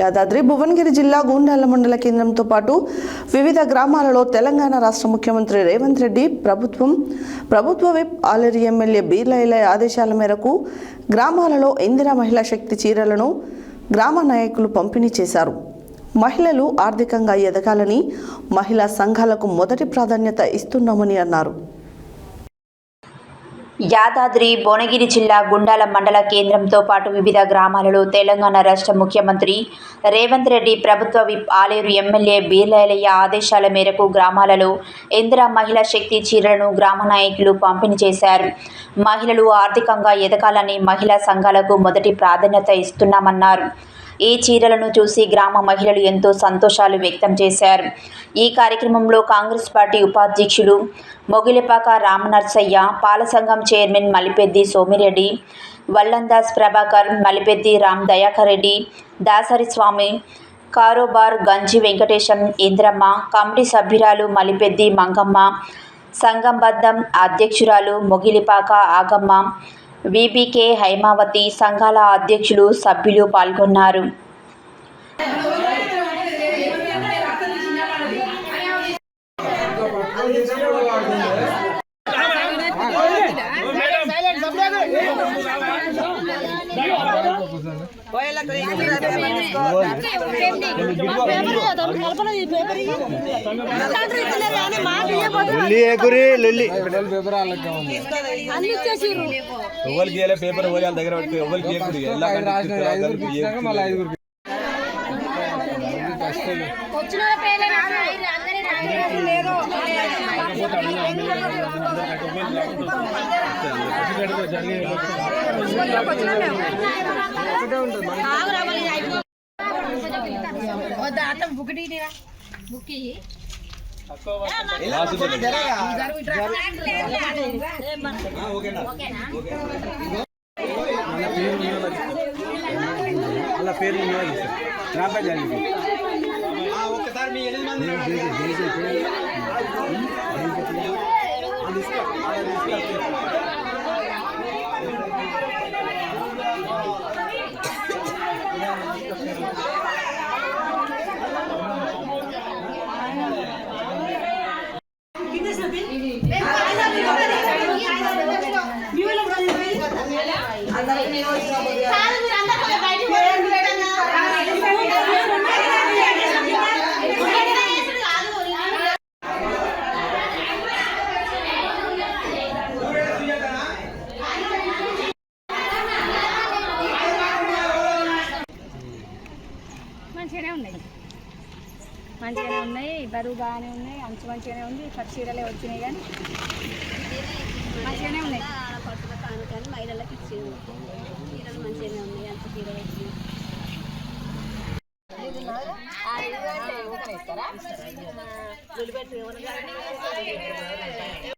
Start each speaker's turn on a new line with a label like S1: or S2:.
S1: యాదాద్రి భువనగిరి జిల్లా గూండాల మండల కేంద్రంతో పాటు వివిధ గ్రామాలలో తెలంగాణ రాష్ట్ర ముఖ్యమంత్రి రేవంత్ రెడ్డి ప్రభుత్వం ప్రభుత్వ విప్ ఆలరి ఎమ్మెల్యే బీర్లైల ఆదేశాల మేరకు గ్రామాలలో ఇందిరా మహిళా శక్తి చీరలను గ్రామ నాయకులు పంపిణీ చేశారు. మహిళలు ఆర్థికంగా ఎదగాలని మహిళా సంఘాలకు మొదటి ప్రాధాన్యత ఇస్తున్నామని అన్నారు.
S2: యాదాద్రి భువనగిరి జిల్లా గుండాల మండల కేంద్రంతో పాటు వివిధ గ్రామాలలో తెలంగాణ రాష్ట్ర ముఖ్యమంత్రి రేవంత్ రెడ్డి ప్రభుత్వ విప్ ఆలేరు ఎమ్మెల్యే బీర్లయ్య ఆదేశాల మేరకు గ్రామాలలో ఇందిరా మహిళా శక్తి చీరలను గ్రామ నాయకులు పంపిణీ చేశారు. మహిళలు ఆర్థికంగా ఎదగాలని మహిళా సంఘాలకు మొదటి ప్రాధాన్యత ఇస్తున్నామన్నారు. ఈ చీరలను చూసి గ్రామ మహిళలు ఎంతో సంతోషాలు వ్యక్తం చేశారు. ఈ కార్యక్రమంలో కాంగ్రెస్ పార్టీ ఉపాధ్యక్షులు మొగిలిపాక రామనర్సయ్య పాలసంఘం చైర్మన్ మలిపెద్ది సోమిరెడ్డి వల్లందాస్ ప్రభాకర్ మలిపెద్ది రామ్ దయాకర్ రెడ్డి దాసరి స్వామి కారోబార్ గంజి వెంకటేశం ఇంద్రమ్మ కమిటీ సభ్యురాలు మలిపెద్ది మంగమ్మ సంఘం బద్దం అధ్యక్షురాలు మొగిలిపాక ఆగమ్మ విబికే హైమావతి సంఘాల అధ్యక్షులు సభ్యులు పాల్గొన్నారు.
S3: లొల్లి ఏకురి లొల్లి.
S4: ఎవరికి ఇవ్వలే పేపర్ పోయి వాళ్ళ దగ్గర పెట్టి ఎవరికి ఎలా.
S5: వచ్చిన పేర్లే అందరి
S3: అలా పేరు గ్రామ పంచాయతీ
S5: మంచిగానే మంచిగానే ఉన్నాయి బరువు బాగానే ఉన్నాయి అంచు మంచిగానే ఉంది పట్టు చీరలే వచ్చినాయి కానీ మంచిగానే ఉన్నాయి
S6: పట్టుల కానుకని మహిళలకు ఇచ్చింది చీరలు మంచిగానే ఉన్నాయి అంత చీరలు వచ్చింది